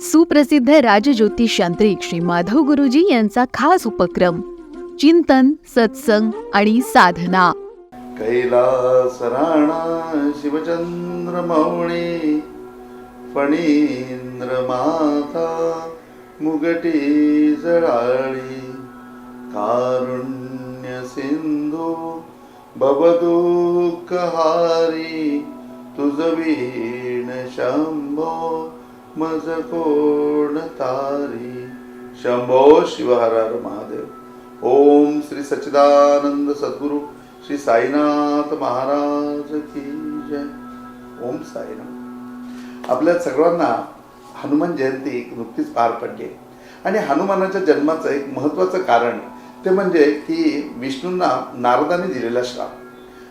सुप्रसिद्ध राजज्योतिष यांत्रिक श्री माधव गुरुजी यांचा खास उपक्रम चिंतन सत्संग आणि साधना. कैलास राणा शिवचंद्र मौणे फणींद्र माता मुगटी जळाळी कारुण्य सिंधू भवदुःखहारी तुझ वीण शंभो मज कोण तारी शंभो शिवहरार महादेव। ओम श्री सच्चिदानंद सद्गुरु श्री साईनाथ महाराज की जय। ओम साईनाथ। आपल्या सगळ्यांना हनुमान जयंती नुकतीच पार पडली आणि हनुमानाच्या जन्माचं एक महत्त्वाचं कारण ते म्हणजे की विष्णूंना नारदाने दिलेला श्राप.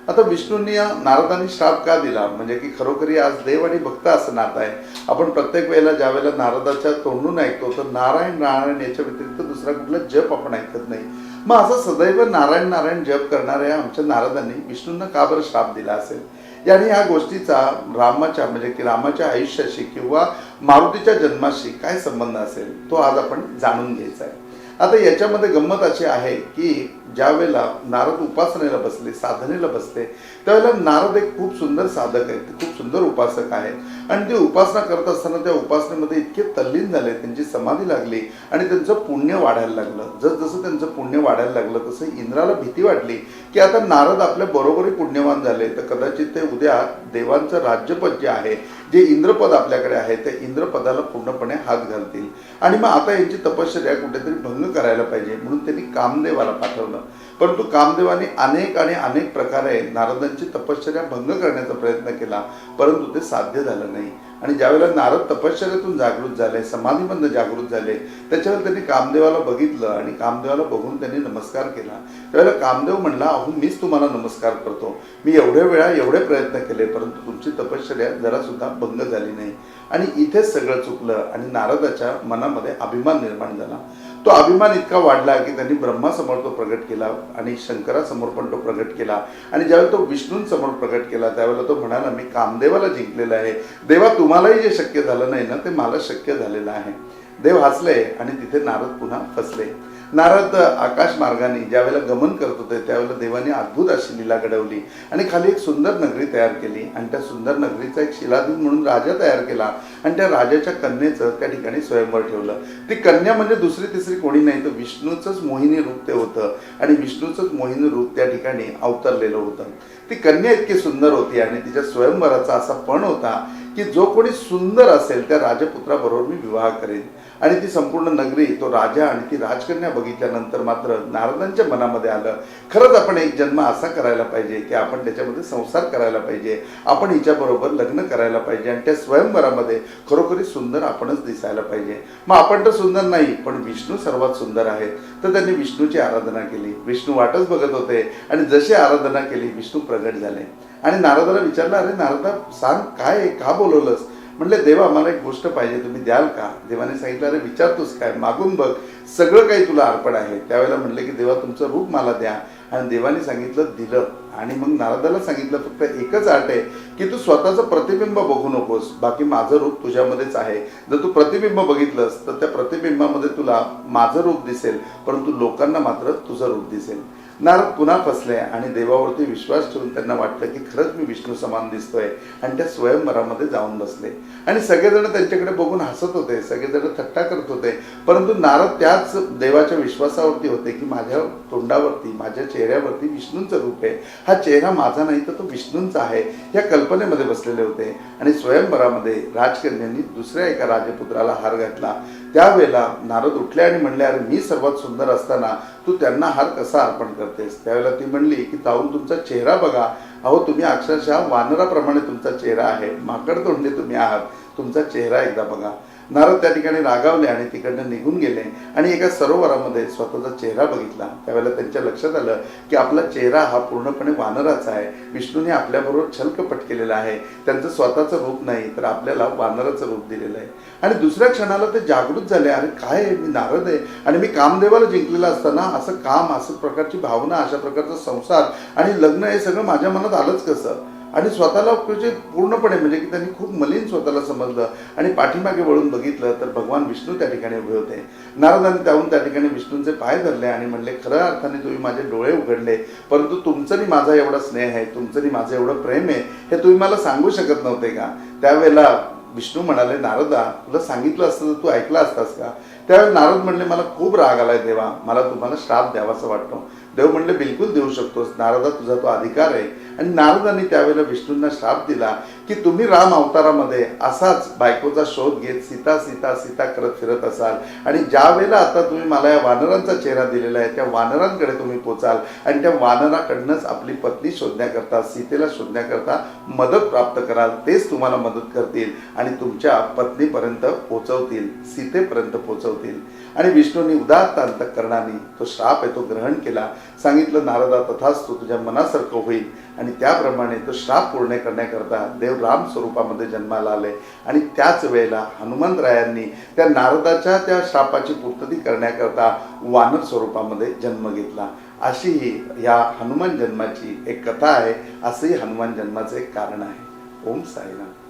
आता विष्णूंनी नारदांनी श्राप का दिला? म्हणजे की खरोखरी आज देव आणि भक्त असं नातं आहे. आपण प्रत्येक वेळेला ज्या वेळेला नारदाच्या तोंडून ऐकतो तर नारायण नारायण याच्या व्यतिरिक्त दुसरा कुठला जप आपण ऐकत नाही. मग असं सदैव नारायण नारायण जप करणाऱ्या आमच्या नारदांनी विष्णूंना का बरं श्राप दिला असेल? याने ह्या गोष्टीचा रामाच्या म्हणजे की रामाच्या आयुष्याशी किंवा मारुतीच्या जन्माशी काय संबंध असेल तो आज आपण जाणून घ्यायचा आहे. आता याच्यामध्ये गंमत अशी आहे की ज्या वेळेला नारद उपासनेला बसले साधनेला बसले त्यावेळेला नारद एक खूप सुंदर साधक आहेत ते खूप सुंदर उपासक आहेत. आणि ते उपासना करत असताना त्या उपासनेमध्ये इतके तल्लीन झाले त्यांची समाधी लागली आणि त्यांचं पुण्य वाढायला लागलं. जसजसं त्यांचं पुण्य वाढायला लागलं तसं इंद्राला भीती वाटली की आता नारद आपल्या बरोबरी पुण्यवान झाले. तर कदाचित ते उद्या देवांचं राज्यपद जे आहे जे इंद्रपद आपल्याकडे आहे त्या इंद्रपदाला पूर्णपणे हात घालतील. आणि मग आता यांची तपश्चर्या कुठेतरी भंग करायला पाहिजे म्हणून त्यांनी कामदेवाला पाठवलं. परंतु कामदेवाने अनेक आणि अनेक प्रकारे नारदांची तपश्चर्या भंग करण्याचा प्रयत्न केला परंतु ते साध्य झालं नाही. आणि ज्यावेळेला नारद तपश्चर्यातून जागृत झाले समाधीमधनं जागृत झाले त्याच्यावर त्यांनी कामदेवाला बघितलं आणि कामदेवाला बघून त्यांनी नमस्कार केला. त्यावेळेला कामदेव म्हणला अहो मीच तुम्हाला नमस्कार करतो. मी एवढ्या वेळा एवढे प्रयत्न केले परंतु तुमची तपश्चर्या जरा सुद्धा भंग झाली नाही. आणि इथेच सगळं चुकलं आणि नारदाच्या मनामध्ये अभिमान निर्माण झाला. तो अभिमान इतका वाढला की त्यांनी ब्रह्मासमोर तो प्रगट केला आणि शंकरासमोर पण तो प्रगट केला. आणि ज्यावेळेला तो विष्णूंसमोर प्रगट केला त्यावेळेला तो म्हणाला मी कामदेवाला जिंकलेला आहे. देवा तुम्हालाही जे शक्य झालं नाही ना ते मला शक्य झालेलं आहे. देव हसले आणि तिथे नारद पुन्हा फसले. नारद आकाश मार्गाने ज्यावेळेला गमन करत होते त्यावेळेला देवाने अद्भुत अशी लीला घडवली आणि खाली एक सुंदर नगरी तयार केली आणि त्या सुंदर नगरीचा एक शिलादीन म्हणून राजा तयार केला आणि त्या राजाच्या कन्येचं त्या ठिकाणी स्वयंवर ठेवलं. ती कन्या म्हणजे दुसरी तिसरी कोणी नाही तर विष्णूचंच मोहिनी रूप ते होतं आणि विष्णूचंच मोहिनी रूप त्या ठिकाणी अवतरलेलं होतं. ती कन्या इतकी सुंदर होती आणि तिच्या स्वयंवराचा असा पण होता की जो कोणी सुंदर असेल त्या राजपुत्राबरोबर मी विवाह करेन. आणि ती संपूर्ण नगरी तो राजा आणि ती राजकन्या बघितल्यानंतर मात्र नारदांच्या मनामध्ये आलं खरंच आपण एक जन्म असा करायला पाहिजे की आपण त्याच्यामध्ये संसार करायला पाहिजे आपण हिच्याबरोबर लग्न करायला पाहिजे आणि त्या स्वयंवरामध्ये खरोखरी सुंदर आपणच दिसायला पाहिजे. मग आपण तर सुंदर नाही पण विष्णू सर्वात सुंदर आहेत. तर त्यांनी विष्णूची आराधना केली. विष्णू वाटच बघत होते आणि जशी आराधना केली विष्णू प्रगट झाले. आणि नारदाला विचारलं अरे नारदा सांग काय का बोलवलंस? म्हणले देवा मला एक गोष्ट पाहिजे तुम्ही द्याल का? देवाने सांगितलं अरे विचारतोस काय मागून बघ सगळं काही तुला अर्पण आहे. त्यावेळेला म्हणले की देवा तुमचं रूप मला द्या. आणि देवाने सांगितलं दिलं. आणि मग नारदाला सांगितलं फक्त एकच आट आहे की तू स्वतःचं प्रतिबिंब बघू नकोस. बाकी माझं रूप तुझ्यामध्येच आहे. जर तू प्रतिबिंब बघितलंस तर त्या प्रतिबिंबामध्ये तुला माझं रूप दिसेल परंतु लोकांना मात्र तुझं रूप दिसेल. नारद पुन्हा फसले आणि देवावरती विश्वास ठेवून त्यांना वाटलं की खरंच मी विष्णू समान दिसतोय आणि त्या स्वयंवरामध्ये जाऊन बसले. आणि सगळेजण त्यांच्याकडे बघून हसत होते सगळेजण थट्टा करत होते. परंतु नारद त्याच देवाच्या विश्वासावरती होते की माझ्या तोंडावरती माझ्या चेहऱ्यावरती विष्णूंचं रूप आहे. हा चेहरा माझा नाही तर तो विष्णूंचा आहे या कल्पनेमध्ये बसलेले होते. आणि स्वयंवरामध्ये राजकन्यांनी दुसऱ्या एका राजपुत्राला हार घातला. त्यावेळेला नारद उठले आणि म्हणले अरे मी सर्वात सुंदर असताना तू त्यांना हार कसा अर्पण करतेस? त्यावेळेला ती म्हणली की जाऊन तुमचा चेहरा बघा. अहो तुम्ही अक्षरशः वानराप्रमाणे तुमचा चेहरा आहे. माकड तोंडे तुम्ही आहात. तुमचा चेहरा एकदा बघा. नारद त्या ठिकाणी रागावले आणि तिकडनं निघून गेले आणि एका सरोवरामध्ये स्वतःचा चेहरा बघितला. त्यावेळेला त्यांच्या लक्षात आलं की आपला चेहरा हा पूर्णपणे वानराचा आहे. विष्णूने आपल्याबरोबर छलकपट केलेला आहे. त्यांचं स्वतःचं रूप नाही तर आपल्याला वानराचं रूप दिलेलं आहे. आणि दुसऱ्या क्षणाला ते जागृत झाले अरे काय आहे? मी नारद आहे आणि मी कामदेवाला जिंकलेला असताना असं काम असं प्रकारची भावना अशा प्रकारचा संसार आणि लग्न हे सगळं माझ्या मनात आलंच कसं? आणि स्वतःला म्हणजे पूर्णपणे म्हणजे की त्यांनी खूप मलिन स्वतःला समजलं आणि पाठीमागे वळून बघितलं तर भगवान विष्णू त्या ठिकाणी उभे होते. नारदाने त्याहून त्या ठिकाणी विष्णूंचे पाय धरले आणि म्हणले खऱ्या अर्थाने तुम्ही माझे डोळे उघडले परंतु तुमचं माझा एवढा स्नेह आहे तुमचं माझं एवढं प्रेम आहे हे तुम्ही मला सांगू शकत नव्हते का? त्यावेळेला विष्णू म्हणाले नारदा तुला सांगितलं असतं तर तू ऐकला असतास का? त्यावेळेस नारद म्हणले मला खूप राग आलाय देवा मला तुम्हाला श्राप द्यावासा वाटतो. देव म्हणले बिलकुल देऊ शकतोस. नारदा तुझा तो अधिकार आहे. आणि नारदांनी त्यावेळेला विष्णूंना श्राप दिला की तुम्ही राम अवतारामध्ये असाच बायकोचा शोध घेत सीता सीता सीता करत फिरत असाल. आणि ज्या वेळेला आता तुम्ही मला या वानरांचा चेहरा दिलेला आहे त्या वानरांकडे तुम्ही पोचाल. आणि त्या वानराकडनंच आपली पत्नी शोधण्याकरता सीतेला शोधण्याकरता मदत प्राप्त कराल. तेच तुम्हाला मदत करतील आणि तुमच्या पत्नीपर्यंत पोचवतील सीतेपर्यंत पोचवतील. आणि विष्णूंनी उदात्त अंतकरणाने तो श्राप आहे तो ग्रहण केला. सांगितलं नारदा तथाच तो तुझ्या मनासारखं होईल. आणि त्याप्रमाणे तो श्राप पूर्ण करण्याकरता देव राम स्वरूपामध्ये जन्माला आले. आणि त्याच वेळेला हनुमंतरायांनी त्या नारदाच्या त्या श्रापाची पूर्तती करण्याकरता वानर स्वरूपामध्ये जन्म घेतला. अशी ही या हनुमान जन्माची एक कथा आहे. असंही हनुमान जन्माचं एक कारण आहे. ओम साईराम